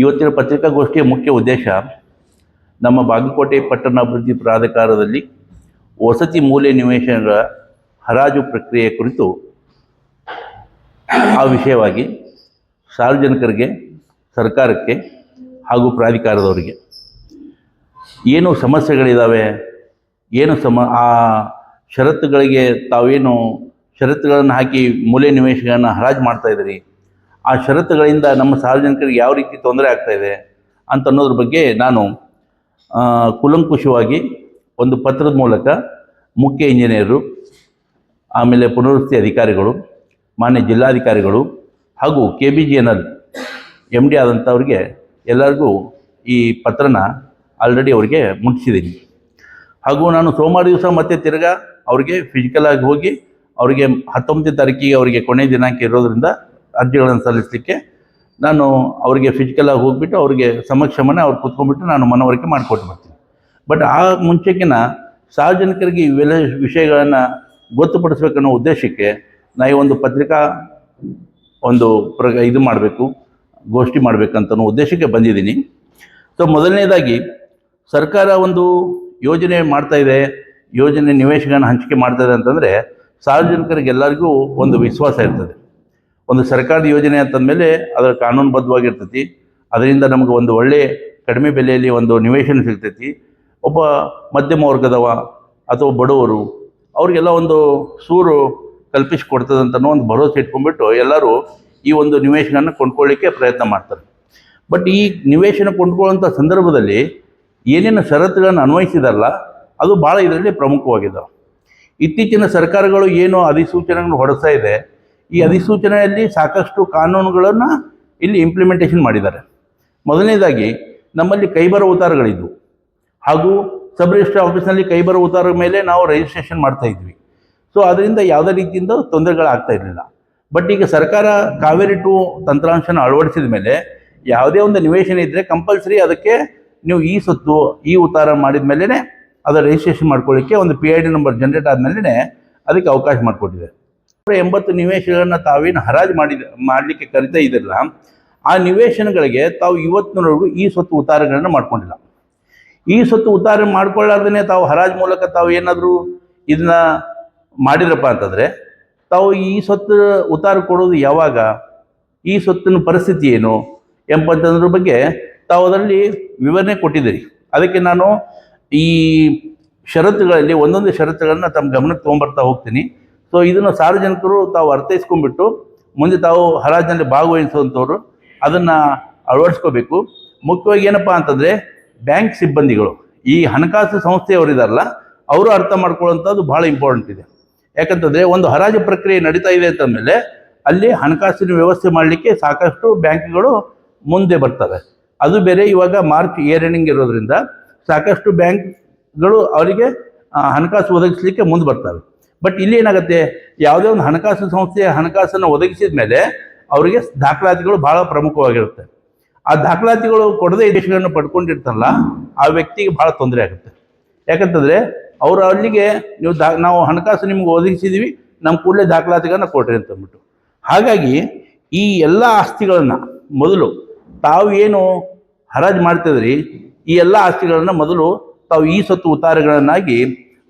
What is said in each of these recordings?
ಇವತ್ತಿನ ಪತ್ರಿಕಾಗೋಷ್ಠಿಯ ಮುಖ್ಯ ಉದ್ದೇಶ ನಮ್ಮ ಬಾಗಲಕೋಟೆ ಪಟ್ಟಣ ಅಭಿವೃದ್ಧಿ ಪ್ರಾಧಿಕಾರದಲ್ಲಿ ವಸತಿ ಮೂಲೆ ನಿವೇಶನಗಳ ಹರಾಜು ಪ್ರಕ್ರಿಯೆ ಕುರಿತು ಆ ವಿಷಯವಾಗಿ ಸಾರ್ವಜನಿಕರಿಗೆ, ಸರ್ಕಾರಕ್ಕೆ ಹಾಗೂ ಪ್ರಾಧಿಕಾರದವರಿಗೆ ಏನು ಸಮಸ್ಯೆಗಳಿದ್ದಾವೆ ಏನು ಸಮ, ಆ ಷರತ್ತುಗಳಿಗೆ ತಾವೇನು ಷರತ್ತುಗಳನ್ನು ಹಾಕಿ ಮೂಲೆ ನಿವೇಶಗಳನ್ನು ಹರಾಜು ಮಾಡ್ತಾ ಇದ್ದೀರಿ? ಆ ಷರತ್ತುಗಳಿಂದ ನಮ್ಮ ಸಾರ್ವಜನಿಕರಿಗೆ ಯಾವ ರೀತಿ ತೊಂದರೆ ಆಗ್ತಾ ಇದೆ ಅಂತ ಅನ್ನೋದ್ರ ಬಗ್ಗೆ ನಾನು ಕುಲಂಕುಷವಾಗಿ ಒಂದು ಪತ್ರದ ಮೂಲಕ ಮುಖ್ಯ ಇಂಜಿನಿಯರು, ಆಮೇಲೆ ಪುನರ್ವಸತಿ ಅಧಿಕಾರಿಗಳು, ಮಾನ್ಯ ಜಿಲ್ಲಾಧಿಕಾರಿಗಳು ಹಾಗೂ K B J N L M D ಆದಂಥವ್ರಿಗೆ ಎಲ್ಲರಿಗೂ ಈ ಪತ್ರನ ಆಲ್ರೆಡಿ ಅವರಿಗೆ ಮುಟ್ಟಿಸಿದ್ದೀನಿ. ಹಾಗೂ ನಾನು ಸೋಮವಾರ ದಿವಸ ಮತ್ತೆ ತಿರ್ಗಾ ಅವರಿಗೆ ಫಿಸಿಕಲ್ ಆಗಿ ಹೋಗಿ ಅವರಿಗೆ ಹತ್ತೊಂಬತ್ತನೇ ತಾರೀಕಿಗೆ ಅವರಿಗೆ ಕೊನೆಯ ದಿನಾಂಕ ಇರೋದ್ರಿಂದ ಅರ್ಜಿಗಳನ್ನು ಸಲ್ಲಿಸಲಿಕ್ಕೆ ನಾನು ಅವರಿಗೆ ಫಿಸಿಕಲಾಗಿ ಹೋಗಿಬಿಟ್ಟು ಅವರಿಗೆ ಸಮಕ್ಷಮನೆ ಅವ್ರು ಕೂತ್ಕೊಂಡ್ಬಿಟ್ಟು ನಾನು ಮನವರಿಕೆ ಮಾಡಿಕೊಟ್ಟು ಬರ್ತೀನಿ. ಬಟ್ ಆ ಮುಂಚೆಗಿನ ಸಾರ್ವಜನಿಕರಿಗೆ ಇವೆಲ್ಲ ವಿಷಯಗಳನ್ನು ಗೊತ್ತುಪಡಿಸ್ಬೇಕನ್ನೋ ಉದ್ದೇಶಕ್ಕೆ ನಾ ಈ ಒಂದು ಪತ್ರಿಕಾ ಒಂದು ಪ್ರ ಇದು ಮಾಡಬೇಕು, ಗೋಷ್ಠಿ ಮಾಡಬೇಕಂತನೋ ಉದ್ದೇಶಕ್ಕೆ ಬಂದಿದ್ದೀನಿ. ಸೊ ಮೊದಲನೇದಾಗಿ ಸರ್ಕಾರ ಒಂದು ಯೋಜನೆ ಮಾಡ್ತಾ ಇದೆ, ಯೋಜನೆ ನಿವೇಶಗಳನ್ನು ಹಂಚಿಕೆ ಮಾಡ್ತಾ ಇದೆ ಅಂತಂದರೆ ಸಾರ್ವಜನಿಕರಿಗೆಲ್ಲರಿಗೂ ಒಂದು ವಿಶ್ವಾಸ ಇರ್ತದೆ. ಒಂದು ಸರ್ಕಾರದ ಯೋಜನೆ ಅಂತಂದಮೇಲೆ ಅದರ ಕಾನೂನುಬದ್ಧವಾಗಿರ್ತೈತಿ. ಅದರಿಂದ ನಮಗೆ ಒಂದು ಒಳ್ಳೆ ಕಡಿಮೆ ಬೆಲೆಯಲ್ಲಿ ಒಂದು ನಿವೇಶನ ಸಿಗ್ತೈತಿ. ಒಬ್ಬ ಮಧ್ಯಮ ವರ್ಗದವ ಅಥವಾ ಬಡವರು, ಅವ್ರಿಗೆಲ್ಲ ಒಂದು ಸೂರು ಕಲ್ಪಿಸಿಕೊಡ್ತದಂತನೋ ಒಂದು ಭರವಸೆ ಇಟ್ಕೊಂಡ್ಬಿಟ್ಟು ಎಲ್ಲರೂ ಈ ಒಂದು ನಿವೇಶನವನ್ನು ಕೊಂಡ್ಕೊಳ್ಳಿಕ್ಕೆ ಪ್ರಯತ್ನ ಮಾಡ್ತಾರೆ. ಬಟ್ ಈ ನಿವೇಶನ ಕೊಂಡ್ಕೊಳ್ಳುವಂಥ ಸಂದರ್ಭದಲ್ಲಿ ಏನೇನು ಷರತ್ತುಗಳನ್ನು ಅನ್ವಯಿಸಿದಾರಲ್ಲ ಅದು ಭಾಳ ಇದರಲ್ಲಿ ಪ್ರಮುಖವಾಗಿದ್ದಾವೆ ಇತ್ತೀಚಿನ ಸರ್ಕಾರಗಳು ಏನು ಅಧಿಸೂಚನೆಗಳು ಹೊರಡಿಸ್ತಾ ಇದೆ. ಈ ಅಧಿಸೂಚನೆಯಲ್ಲಿ ಸಾಕಷ್ಟು ಕಾನೂನುಗಳನ್ನು ಇಲ್ಲಿ ಇಂಪ್ಲಿಮೆಂಟೇಷನ್ ಮಾಡಿದ್ದಾರೆ. ಮೊದಲನೇದಾಗಿ, ನಮ್ಮಲ್ಲಿ ಕೈಬರ ಉತ್ತಾರಗಳಿದ್ವು ಹಾಗೂ ಸಬ್ ರಿಜಿಸ್ಟರ್ ಆಫೀಸ್ನಲ್ಲಿ ಕೈಬರ ಉತ್ತಾರ ಮೇಲೆ ನಾವು ರಿಜಿಸ್ಟ್ರೇಷನ್ ಮಾಡ್ತಾ ಇದ್ವಿ. ಸೊ ಅದರಿಂದ ಯಾವುದೇ ರೀತಿಯಿಂದ ತೊಂದರೆಗಳಾಗ್ತಾ ಇರಲಿಲ್ಲ. ಬಟ್ ಈಗ ಸರ್ಕಾರ ಕಾವೇರಿ ಟು ತಂತ್ರಾಂಶನ ಅಳವಡಿಸಿದ ಮೇಲೆ ಯಾವುದೇ ಒಂದು ನಿವೇಶನ ಇದ್ದರೆ ಕಂಪಲ್ಸರಿ ಅದಕ್ಕೆ ನೀವು ಈ ಸೊತ್ತು, ಈ ಉತ್ತಾರ ಮಾಡಿದ ಮೇಲೇ ಅದರ ರಿಜಿಸ್ಟ್ರೇಷನ್ ಮಾಡ್ಕೊಳ್ಳಿಕ್ಕೆ ಒಂದು P I D number generate ಆದಮೇಲೆ ಅದಕ್ಕೆ ಅವಕಾಶ ಮಾಡಿಕೊಟ್ಟಿದೆ ಎಂಬತ್ತು ನಿವೇಶನಗಳನ್ನು ತಾವೇನು ಹರಾಜು ಮಾಡಿದ ಮಾಡಲಿಕ್ಕೆ ಕರಿತಾ ಇದ್ದಿರಲ್ಲ ಆ ನಿವೇಶನಗಳಿಗೆ ತಾವು ಇವತ್ತಿನವರೆಗೂ ಈ ಸ್ವತ್ತು ಉತ್ತಾರಗಳನ್ನು ಮಾಡ್ಕೊಂಡಿಲ್ಲ. ಈ ಸ್ವತ್ತು ಉತ್ತಾರ ಮಾಡ್ಕೊಳ್ಳಾರ್ದೇ ತಾವು ಹರಾಜು ಮೂಲಕ ತಾವು ಏನಾದರೂ ಇದನ್ನ ಮಾಡಿರಪ್ಪ ಅಂತಂದರೆ, ತಾವು ಈ ಸ್ವತ್ತು ಉತ್ತಾರ ಕೊಡೋದು ಯಾವಾಗ, ಈ ಸ್ವತ್ತಿನ ಪರಿಸ್ಥಿತಿ ಏನು ಎಂಬಂತದ್ರ ಬಗ್ಗೆ ತಾವು ಅದರಲ್ಲಿ ವಿವರಣೆ ಕೊಟ್ಟಿದ್ದೀರಿ. ಅದಕ್ಕೆ ನಾನು ಈ ಷರತ್ತುಗಳಲ್ಲಿ ಒಂದೊಂದು ಷರತ್ತುಗಳನ್ನು ತಮ್ಮ ಗಮನಕ್ಕೆ ತೊಗೊಂಬರ್ತಾ ಹೋಗ್ತೀನಿ. ಸೊ ಇದನ್ನು ಸಾರ್ವಜನಿಕರು ತಾವು ಅರ್ಥೈಸ್ಕೊಂಡ್ಬಿಟ್ಟು ಮುಂದೆ ತಾವು ಹರಾಜಿನಲ್ಲಿ ಭಾಗವಹಿಸುವಂಥವ್ರು ಅದನ್ನು ಅಳವಡಿಸ್ಕೋಬೇಕು. ಮುಖ್ಯವಾಗಿ ಏನಪ್ಪ ಅಂತಂದರೆ ಬ್ಯಾಂಕ್ ಸಿಬ್ಬಂದಿಗಳು, ಈ ಹಣಕಾಸು ಸಂಸ್ಥೆಯವರಿದಾರಲ್ಲ, ಅವರು ಅರ್ಥ ಮಾಡ್ಕೊಳ್ಳೋಂಥದ್ದು ಭಾಳ ಇಂಪಾರ್ಟೆಂಟ್ ಇದೆ. ಯಾಕಂತಂದರೆ ಒಂದು ಹರಾಜು ಪ್ರಕ್ರಿಯೆ ನಡೀತಾ ಇದೆ ಅಂತಂದಮೇಲೆ ಅಲ್ಲಿ ಹಣಕಾಸಿನ ವ್ಯವಸ್ಥೆ ಮಾಡಲಿಕ್ಕೆ ಸಾಕಷ್ಟು ಬ್ಯಾಂಕ್ಗಳು ಮುಂದೆ ಬರ್ತವೆ. ಅದು ಬೇರೆ ಇವಾಗ ಮಾರ್ಚ್ ಇಯರ್ ಎಂಡಿಂಗ್ ಇರೋದ್ರಿಂದ ಸಾಕಷ್ಟು ಬ್ಯಾಂಕ್ಗಳು ಅವರಿಗೆ ಹಣಕಾಸು ಒದಗಿಸಲಿಕ್ಕೆ ಮುಂದೆ ಬರ್ತವೆ. ಬಟ್ ಇಲ್ಲಿ ಏನಾಗುತ್ತೆ? ಯಾವುದೇ ಒಂದು ಹಣಕಾಸು ಸಂಸ್ಥೆಯ ಹಣಕಾಸನ್ನು ಒದಗಿಸಿದ ಮೇಲೆ ಅವರಿಗೆ ದಾಖಲಾತಿಗಳು ಬಹಳ ಪ್ರಮುಖವಾಗಿರುತ್ತೆ. ಆ ದಾಖಲಾತಿಗಳು ಕೊಡದೇ ದೇಶಗಳನ್ನು ಪಡ್ಕೊಂಡಿರ್ತಲ್ಲ ಆ ವ್ಯಕ್ತಿಗೆ ಭಾಳ ತೊಂದರೆ ಆಗುತ್ತೆ. ಯಾಕಂತಂದರೆ ಅವರು ಅಲ್ಲಿಗೆ ನೀವು ದಾ, ನಾವು ಹಣಕಾಸು ನಿಮ್ಗೆ ಒದಗಿಸಿದ್ದೀವಿ ನಮ್ಮ ಕೂಡಲೇ ದಾಖಲಾತಿಗಳನ್ನ ಕೊಡ್ರಿ ಅಂತಂದ್ಬಿಟ್ಟು ಹಾಗಾಗಿ ಈ ಎಲ್ಲ ಆಸ್ತಿಗಳನ್ನು ಮೊದಲು ತಾವು ಏನು ಹರಾಜು ಮಾಡ್ತಿದ್ರಿ ಈ ಎಲ್ಲ ಆಸ್ತಿಗಳನ್ನು ಮೊದಲು ತಾವು ಈ ಸೊತ್ತು ಉತ್ತಾರಗಳನ್ನಾಗಿ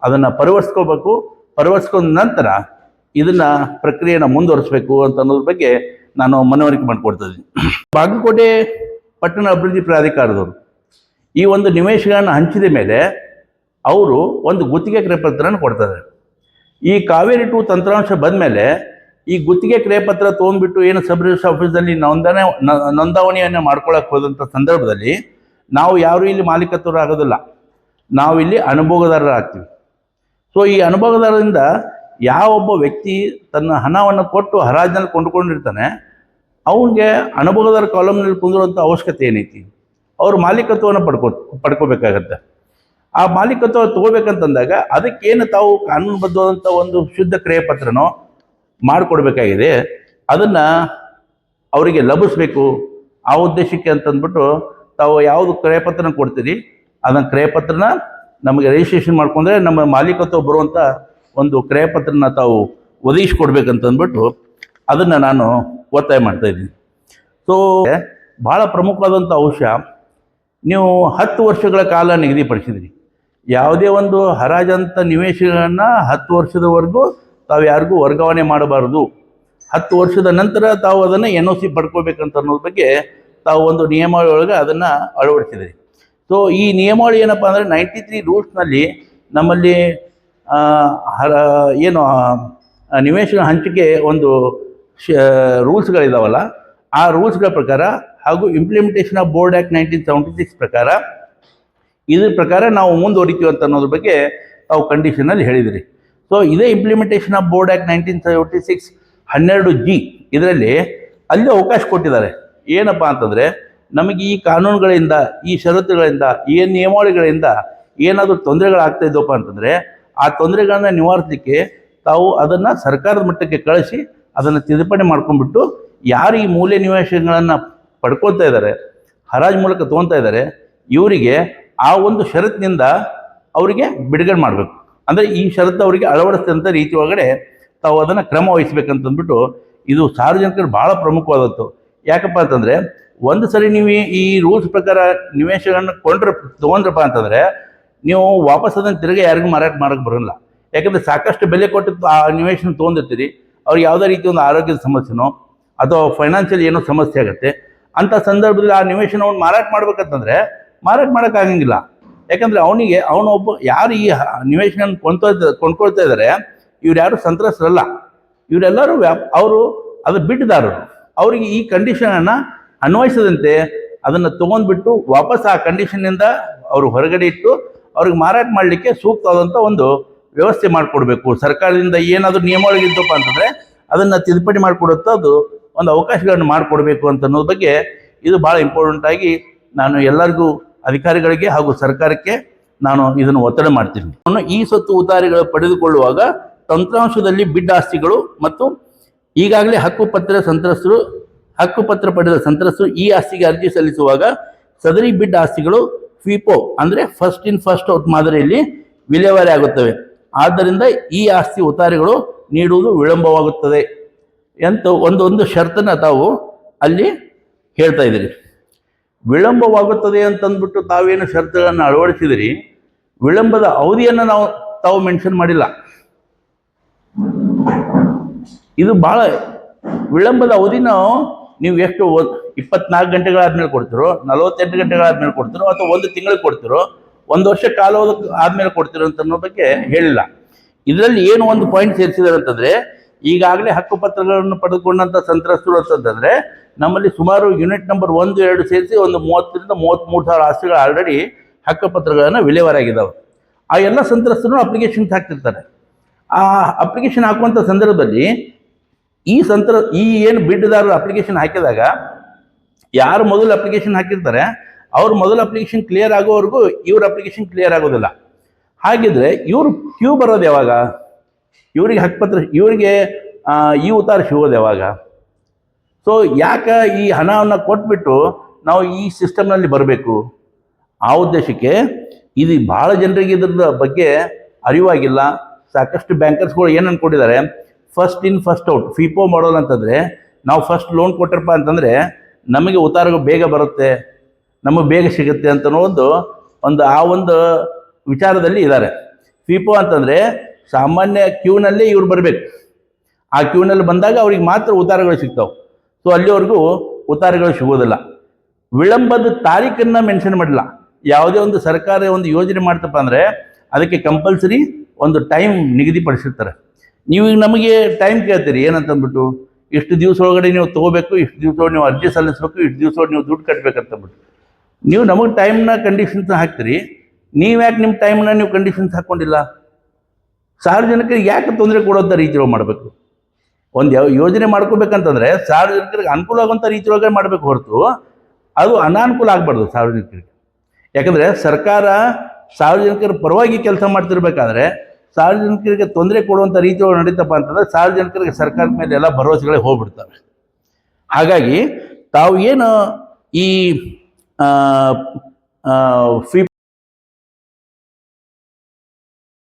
ಅದನ್ನು ಪರಿವರ್ಸ್ಕೋಬೇಕು ಪರಿವರ್ಸ್ಕೊಂಡ ನಂತರ ಇದನ್ನ ಪ್ರಕ್ರಿಯೆನ ಮುಂದುವರಿಸಬೇಕು ಅಂತ ಅನ್ನೋದ್ರ ಬಗ್ಗೆ ನಾನು ಮನವರಿಕೆ ಮಾಡಿಕೊಡ್ತಾ ಇದ್ದೀನಿ. ಬಾಗಲಕೋಟೆ ಪಟ್ಟಣ ಅಭಿವೃದ್ಧಿ ಪ್ರಾಧಿಕಾರದವರು ಈ ಒಂದು ನಿವೇಶಗಳನ್ನು ಹಂಚಿದ ಮೇಲೆ ಅವರು ಒಂದು ಗುತ್ತಿಗೆ ಕ್ರಯಪತ್ರನ ಕೊಡ್ತಾರೆ. ಈ ಕಾವೇರಿ ಟು ತಂತ್ರಾಂಶ ಬಂದಮೇಲೆ ಈ ಗುತ್ತಿಗೆ ಕ್ರಯಪತ್ರ ತೊಗೊಂಡ್ಬಿಟ್ಟು ಏನು ಸಬ್ ರಿಜಿಸ್ಟ್ರ್ ಆಫೀಸಲ್ಲಿ ನೋಂದಣಿ, ನೋಂದಾವಣಿಯನ್ನು ಮಾಡ್ಕೊಳಕ್ಕೆ ಹೋದಂಥ ಸಂದರ್ಭದಲ್ಲಿ ನಾವು ಯಾರು ಇಲ್ಲಿ ಮಾಲೀಕತ್ವರು ಆಗೋದಿಲ್ಲ ನಾವು ಇಲ್ಲಿ ಅನುಭೋಗದಾರರಾಗ್ತೀವಿ ಸೊ ಈ ಅನುಭವದಾರರಿಂದ ಯಾವೊಬ್ಬ ವ್ಯಕ್ತಿ ತನ್ನ ಹಣವನ್ನು ಕೊಟ್ಟು ಹರಾಜಿನಲ್ಲಿ ಕೊಂಡುಕೊಂಡಿರ್ತಾನೆ, ಅವನಿಗೆ ಅನುಭವದಾರ ಕಾಲಮ್ನಲ್ಲಿ ಕುಂದಿರುವಂಥ ಅವಶ್ಯಕತೆ ಏನೈತಿ? ಅವ್ರ ಮಾಲೀಕತ್ವವನ್ನು ಪಡ್ಕೋ ಪಡ್ಕೋಬೇಕಾಗತ್ತೆ. ಆ ಮಾಲೀಕತ್ವ ತಗೋಬೇಕಂತಂದಾಗ ಅದಕ್ಕೇನು ತಾವು ಕಾನೂನುಬದ್ಧವಾದಂಥ ಒಂದು ಶುದ್ಧ ಕ್ರಯಪತ್ರನೋ ಮಾಡಿಕೊಡ್ಬೇಕಾಗಿದೆ. ಅದನ್ನು ಅವರಿಗೆ ಲಭಿಸ್ಬೇಕು. ಆ ಉದ್ದೇಶಕ್ಕೆ ಅಂತಂದ್ಬಿಟ್ಟು ತಾವು ಯಾವುದು ಕ್ರಯಪತ್ರನ ಕೊಡ್ತೀರಿ, ಅದನ್ನು ಕ್ರಯಪತ್ರನ ನಮಗೆ ರಿಜಿಸ್ಟ್ರೇಷನ್ ಮಾಡ್ಕೊಂಡ್ರೆ ನಮ್ಮ ಮಾಲೀಕತ್ವ ಬರುವಂಥ ಒಂದು ಕ್ರಯಪತ್ರನ ತಾವು ಒದಗಿಸ್ಕೊಡ್ಬೇಕಂತ ಅಂದ್ಬಿಟ್ಟು ಅದನ್ನು ನಾನು ಒತ್ತಾಯ ಮಾಡ್ತಾ ಇದ್ದೀನಿ. ಸೊ ಭಾಳ ಪ್ರಮುಖವಾದಂಥ ಅಂಶ, ನೀವು ಹತ್ತು ವರ್ಷಗಳ ಕಾಲ ನಿಗದಿಪಡಿಸಿದ್ರಿ ಯಾವುದೇ ಒಂದು ಹರಾಜಂತ ನಿವೇಶಗಳನ್ನು ಹತ್ತು ವರ್ಷದವರೆಗೂ ತಾವು ಯಾರಿಗೂ ವರ್ಗಾವಣೆ ಮಾಡಬಾರದು. ಹತ್ತು ವರ್ಷದ ನಂತರ ತಾವು ಅದನ್ನು ಎನ್ ಒ ಸಿ ಪಡ್ಕೋಬೇಕಂತ ಅನ್ನೋದ್ರ ಬಗ್ಗೆ ತಾವು ಒಂದು ನಿಯಮಗಳೊಳಗೆ ಒಳಗೆ ಅದನ್ನು ಅಳವಡಿಸಿದ್ರಿ. ಸೊ ಈ ನಿಯಮಾವಳಿ ಏನಪ್ಪ ಅಂದರೆ ನೈಂಟಿ ತ್ರೀ ರೂಲ್ಸ್ನಲ್ಲಿ ನಮ್ಮಲ್ಲಿ ಏನು ನಿವೇಶನ ಹಂಚಿಕೆ ಒಂದು ಶ ರೂಲ್ಸ್ಗಳಿದಾವಲ್ಲ ಆ ರೂಲ್ಸ್ಗಳ ಪ್ರಕಾರ ಹಾಗೂ implementation of board act nineteen seventy six ಪ್ರಕಾರ ಇದ್ರ ಪ್ರಕಾರ ನಾವು ಮುಂದುವರಿತೀವಿ ಅಂತ ಅನ್ನೋದ್ರ ಬಗ್ಗೆ ತಾವು ಕಂಡೀಷನಲ್ಲಿ ಹೇಳಿದಿರಿ. ಸೊ ಇದೇ implementation of board act nineteen seventy six ಹನ್ನೆರಡು ಜಿ ಇದರಲ್ಲಿ ಅಲ್ಲಿ ಅವಕಾಶ ಕೊಟ್ಟಿದ್ದಾರೆ. ಏನಪ್ಪ ಅಂತಂದರೆ ನಮಗೆ ಈ ಕಾನೂನುಗಳಿಂದ, ಈ ಷರತ್ತುಗಳಿಂದ, ಈ ನಿಯಮಾವಳಿಗಳಿಂದ ಏನಾದರೂ ತೊಂದರೆಗಳಾಗ್ತಾ ಇದ್ದವಪ್ಪ ಅಂತಂದರೆ, ಆ ತೊಂದರೆಗಳನ್ನ ನಿವಾರಿಸಲಿಕ್ಕೆ ತಾವು ಅದನ್ನು ಸರ್ಕಾರದ ಮಟ್ಟಕ್ಕೆ ಕಳಿಸಿ ಅದನ್ನು ತಿದ್ದುಪಡಿ ಮಾಡ್ಕೊಂಡ್ಬಿಟ್ಟು ಯಾರು ಈ ಮೂಲ್ಯ ನಿವೇಶನಗಳನ್ನು ಪಡ್ಕೊಳ್ತಾ ಇದ್ದಾರೆ, ಹರಾಜು ಮೂಲಕ ತೊಗೊತಾ ಇದ್ದಾರೆ, ಇವರಿಗೆ ಆ ಒಂದು ಷರತ್ತಿನಿಂದ ಅವರಿಗೆ ಬಿಡುಗಡೆ ಮಾಡಬೇಕು. ಅಂದರೆ ಈ ಷರತ್ತು ಅವರಿಗೆ ಅಳವಡಿಸಿದಂಥ ರೀತಿ ಒಳಗಡೆ ತಾವು ಅದನ್ನು ಕ್ರಮ ವಹಿಸ್ಬೇಕಂತಂದ್ಬಿಟ್ಟು ಇದು ಸಾರ್ವಜನಿಕರು ಭಾಳ ಪ್ರಮುಖವಾದದ್ದು. ಯಾಕಪ್ಪ ಅಂತಂದರೆ ಒಂದು ಸರಿ ನೀವು ಈ- ರೂಲ್ಸ್ ಪ್ರಕಾರ ನಿವೇಶಗಳನ್ನು ಕೊಂಡ್ರ, ತೊಗೊಂಡ್ರಪ್ಪ ಅಂತಂದರೆ ನೀವು ವಾಪಸ್ ಅದನ್ನು ತಿರುಗಿ ಯಾರಿಗೂ ಮಾರಾಟ ಮಾಡೋಕೆ ಬರೋಲ್ಲ. ಯಾಕಂದರೆ ಸಾಕಷ್ಟು ಬೆಲೆ ಕೊಟ್ಟು ಆ ನಿವೇಶನ ತೊಗೊಂಡಿರ್ತೀರಿ. ಅವ್ರಿಗೆ ಯಾವುದೇ ರೀತಿ ಒಂದು ಆರೋಗ್ಯದ ಸಮಸ್ಯೆನೋ ಅಥವಾ ಫೈನಾನ್ಷಿಯಲ್ ಏನೋ ಸಮಸ್ಯೆ ಆಗುತ್ತೆ. ಅಂಥ ಸಂದರ್ಭದಲ್ಲಿ ಆ ನಿವೇಶನವನ್ನು ಮಾರಾಟ ಮಾಡ್ಬೇಕಂತಂದರೆ ಮಾರಾಟ ಮಾಡೋಕ್ಕಾಗಂಗಿಲ್ಲ ಯಾಕಂದರೆ ಅವನಿಗೆ ಅವನೊಬ್ಬ ಯಾರು ಈ ನಿವೇಶನ ಕೊಂತ ಕೊಂಡ್ಕೊಳ್ತಾ ಇದ್ದಾರೆ ಇವ್ರು ಯಾರು ಸಂತ್ರಸ್ತರಲ್ಲ. ಇವರೆಲ್ಲರೂ ವ್ಯಾಪ್, ಅವರು ಅದು ಬಿಟ್ಟದಾರರು ಅವರಿಗೆ ಈ ಕಂಡೀಷನನ್ನು ಅನ್ವಯಿಸದಂತೆ ಅದನ್ನು ತೊಗೊಂಡ್ಬಿಟ್ಟು ವಾಪಸ್ ಆ ಕಂಡೀಷನ್ನಿಂದ ಅವರು ಹೊರಗಡೆ ಇಟ್ಟು ಅವ್ರಿಗೆ ಮಾರಾಟ ಮಾಡಲಿಕ್ಕೆ ಸೂಕ್ತವಾದಂಥ ಒಂದು ವ್ಯವಸ್ಥೆ ಮಾಡಿಕೊಡ್ಬೇಕು. ಸರ್ಕಾರದಿಂದ ಏನಾದರೂ ನಿಯಮಾವಳಿ ಇದ್ದಪ್ಪ ಅಂತಂದರೆ ಅದನ್ನು ತಿದ್ದುಪಡಿ ಮಾಡಿಕೊಡುತ್ತದು ಒಂದು ಅವಕಾಶಗಳನ್ನು ಮಾಡಿಕೊಡ್ಬೇಕು ಅಂತ ಅನ್ನೋದ್ರ ಬಗ್ಗೆ ಇದು ಭಾಳ ಇಂಪಾರ್ಟೆಂಟ್ ಆಗಿ ನಾನು ಎಲ್ಲರಿಗೂ ಅಧಿಕಾರಿಗಳಿಗೆ ಹಾಗೂ ಸರ್ಕಾರಕ್ಕೆ ನಾನು ಇದನ್ನು ಒತ್ತಡ ಮಾಡ್ತೀನಿ. ಈ ಸ್ವತ್ತು ಉದಾರಿಗಳು ಪಡೆದುಕೊಳ್ಳುವಾಗ ತಂತ್ರಾಂಶದಲ್ಲಿ ಬಿಡ್ ಆಸ್ತಿಗಳು ಮತ್ತು ಈಗಾಗಲೇ ಹಕ್ಕುಪತ್ರ ಸಂತ್ರಸ್ತರು ಹಕ್ಕುಪತ್ರ ಪಡೆದ ಸಂತ್ರಸ್ತರು ಈ ಆಸ್ತಿಗೆ ಅರ್ಜಿ ಸಲ್ಲಿಸುವಾಗ ಸದರಿ ಬಿಡ್ ಆಸ್ತಿಗಳು ಫಿಪೋ ಅಂದರೆ ಫಸ್ಟ್ ಇನ್ ಫಸ್ಟ್ ಔಟ್ ಮಾದರಿಯಲ್ಲಿ ವಿಲೇವಾರಿ ಆಗುತ್ತವೆ. ಆದ್ದರಿಂದ ಈ ಆಸ್ತಿ ಉತಾರಿಗಳು ನೀಡುವುದು ವಿಳಂಬವಾಗುತ್ತದೆ ಅಂತ ಒಂದೊಂದು ಒಂದು ಷರ್ತನ್ನ ತಾವು ಅಲ್ಲಿ ಹೇಳ್ತಾ ಇದ್ದೀರಿ. ವಿಳಂಬವಾಗುತ್ತದೆ ಅಂತಂದ್ಬಿಟ್ಟು ತಾವೇನು ಷರತ್ತುಗಳನ್ನು ಅಳವಡಿಸಿದಿರಿ? ವಿಳಂಬದ ಅವಧಿಯನ್ನು ನಾವು, ತಾವು ಮೆನ್ಷನ್ ಮಾಡಿಲ್ಲ. ಇದು ಭಾಳ ವಿಳಂಬದ ಅವಧಿನ ನೀವು ಎಷ್ಟು ಇಪ್ಪತ್ನಾಲ್ಕು ಗಂಟೆಗಳಾದ್ಮೇಲೆ ಕೊಡ್ತಿರೋ, ನಲವತ್ತೆಂಟು ಗಂಟೆಗಳಾದ್ಮೇಲೆ ಕೊಡ್ತಿರೋ ಅಥವಾ ಒಂದು ತಿಂಗಳಿಗೆ ಕೊಡ್ತಿರೋ, ಒಂದು ವರ್ಷ ಕಾಲ ಆದ್ಮೇಲೆ ಕೊಡ್ತಿರೋ ಅಂತ ಅನ್ನೋ ಬಗ್ಗೆ ಹೇಳಿಲ್ಲ. ಇದರಲ್ಲಿ ಏನು ಒಂದು ಪಾಯಿಂಟ್ ಸೇರಿಸಿದ್ದಾರೆ ಅಂತಂದ್ರೆ, ಈಗಾಗಲೇ ಹಕ್ಕುಪತ್ರಗಳನ್ನು ಪಡೆದುಕೊಂಡಂಥ ಸಂತ್ರಸ್ತರು ಅಂತಂದ್ರೆ, ನಮ್ಮಲ್ಲಿ ಸುಮಾರು ಯೂನಿಟ್ ನಂಬರ್ ಒಂದು, ಎರಡು ಸೇರಿಸಿ ಒಂದು ಮೂವತ್ತರಿಂದ ಮೂವತ್ತ್ಮೂರು ಸಾವಿರ ಆಸ್ತಿಗಳು ಆಲ್ರೆಡಿ ಹಕ್ಕುಪತ್ರಗಳನ್ನು ವಿಲೇವಾರಿ ಆಗಿದ್ದಾವೆ ಆ ಎಲ್ಲ ಸಂತ್ರಸ್ತರು ಅಪ್ಲಿಕೇಶನ್ಸ್ ಹಾಕ್ತಿರ್ತಾರೆ. ಆ ಅಪ್ಲಿಕೇಶನ್ ಹಾಕುವಂಥ ಸಂದರ್ಭದಲ್ಲಿ ಈ ಸಂತ್ರ ಈ ಏನು ಬಿಡ್ದಾರರು ಅಪ್ಲಿಕೇಶನ್ ಹಾಕಿದಾಗ, ಯಾರು ಮೊದಲು ಅಪ್ಲಿಕೇಶನ್ ಹಾಕಿರ್ತಾರೆ, ಅವ್ರ ಮೊದಲು ಅಪ್ಲಿಕೇಶನ್ ಕ್ಲಿಯರ್ ಆಗೋವರೆಗೂ ಇವ್ರ ಅಪ್ಲಿಕೇಶನ್ ಕ್ಲಿಯರ್ ಆಗೋದಿಲ್ಲ. ಹಾಗಿದ್ರೆ ಇವ್ರು ಕ್ಯೂ ಬರೋದು ಯಾವಾಗ? ಇವರಿಗೆ ಹಕ್ಕುಪತ್ರ ಇವರಿಗೆ ಈ ಉತ್ತಾರ ಸಿಗೋದು ಯಾವಾಗ? ಸೊ ಯಾಕೆ ಈ ಹಣವನ್ನು ಕೊಟ್ಬಿಟ್ಟು ನಾವು ಈ ಸಿಸ್ಟಮ್ನಲ್ಲಿ ಬರಬೇಕು? ಆ ಉದ್ದೇಶಕ್ಕೆ ಇದು ಭಾಳ ಜನರಿಗೆ ಇದ್ರದ ಬಗ್ಗೆ ಅರಿವಾಗಿಲ್ಲ. ಸಾಕಷ್ಟು ಬ್ಯಾಂಕರ್ಸ್ಗಳು ಏನು ಅನ್ಕೊಂಡಿದ್ದಾರೆ first in first out FIFO ಮಾಡೋಲ್ಲ ಅಂತಂದರೆ ನಾವು ಫಸ್ಟ್ ಲೋನ್ ಕೊಟ್ಟರಪ್ಪ ಅಂತಂದರೆ ನಮಗೆ ಉತ್ತಾರಗಳು ಬೇಗ ಬರುತ್ತೆ, ನಮಗೆ ಬೇಗ ಸಿಗುತ್ತೆ ಅಂತ ಒಂದು ಒಂದು ಆ ಒಂದು ವಿಚಾರದಲ್ಲಿ ಇದ್ದಾರೆ ಫಿಪೋ ಅಂತಂದರೆ ಸಾಮಾನ್ಯ ಕ್ಯೂನಲ್ಲಿ ಇವ್ರು ಬರಬೇಕು. ಆ ಕ್ಯೂನಲ್ಲಿ ಬಂದಾಗ ಅವ್ರಿಗೆ ಮಾತ್ರ ಉತ್ತಾರಗಳು ಸಿಗ್ತಾವೆ. ಸೊ ಅಲ್ಲಿವರೆಗೂ ಉತ್ತಾರಗಳು ಸಿಗೋದಿಲ್ಲ. ವಿಳಂಬದ ತಾರೀಖನ್ನು ಮೆನ್ಷನ್ ಮಾಡಲ್ಲ ಯಾವುದೇ ಒಂದು ಸರ್ಕಾರ ಒಂದು ಯೋಜನೆ ಮಾಡ್ತಪ್ಪ ಅಂದರೆ ಅದಕ್ಕೆ ಕಂಪಲ್ಸರಿ ಒಂದು ಟೈಮ್ ನಿಗದಿಪಡಿಸಿರ್ತಾರೆ. ನೀವು ಈಗ ನಮಗೆ ಟೈಮ್ ಕೇಳ್ತೀರಿ, ಏನಂತಂದ್ಬಿಟ್ಟು, ಇಷ್ಟು ದಿವಸ ಒಳಗಡೆ ನೀವು ತೊಗೋಬೇಕು, ಇಷ್ಟು ದಿವಸ ನೀವು ಅರ್ಜಿ ಸಲ್ಲಿಸಬೇಕು, ಇಷ್ಟು ದಿವಸ ನೀವು ದುಡ್ಡು ಕಟ್ಟಬೇಕಂತಂದ್ಬಿಟ್ಟು ನೀವು ನಮಗೆ ಟೈಮ್ನ ಕಂಡೀಷನ್ಸ್ ಹಾಕ್ತೀರಿ, ನೀವು ಯಾಕೆ ನಿಮ್ಮ ಟೈಮ್ನ ನೀವು ಕಂಡೀಷನ್ಸ್ ಹಾಕ್ಕೊಂಡಿಲ್ಲ? ಸಾರ್ವಜನಿಕರಿಗೆ ಯಾಕೆ ತೊಂದರೆ ಕೊಡೋಂಥ ರೀತಿಯೊಳಗೆ ಮಾಡಬೇಕು? ಒಂದು ಯಾವ ಯೋಜನೆ ಮಾಡ್ಕೋಬೇಕಂತಂದ್ರೆ ಸಾರ್ವಜನಿಕರಿಗೆ ಅನುಕೂಲ ಆಗುವಂಥ ರೀತಿಯೊಳಗೆ ಮಾಡಬೇಕು ಹೊರತು, ಅದು ಅನಾನುಕೂಲ ಆಗಬಾರ್ದು ಸಾರ್ವಜನಿಕರಿಗೆ ಯಾಕಂದರೆ ಸರ್ಕಾರ ಸಾರ್ವಜನಿಕರ ಪರವಾಗಿ ಕೆಲಸ ಮಾಡ್ತಿರ್ಬೇಕಾದ್ರೆ ಸಾರ್ವಜನಿಕರಿಗೆ ತೊಂದರೆ ಕೊಡುವಂಥ ರೀತಿಗಳು ನಡೀತಪ್ಪ ಅಂತಂದ್ರೆ ಸಾರ್ವಜನಿಕರಿಗೆ ಸರ್ಕಾರದ ಮೇಲೆ ಎಲ್ಲ ಭರವಸೆಗಳೇ ಹೋಗ್ಬಿಡ್ತವೆ. ಹಾಗಾಗಿ ತಾವು ಏನು ಈ ಫಿ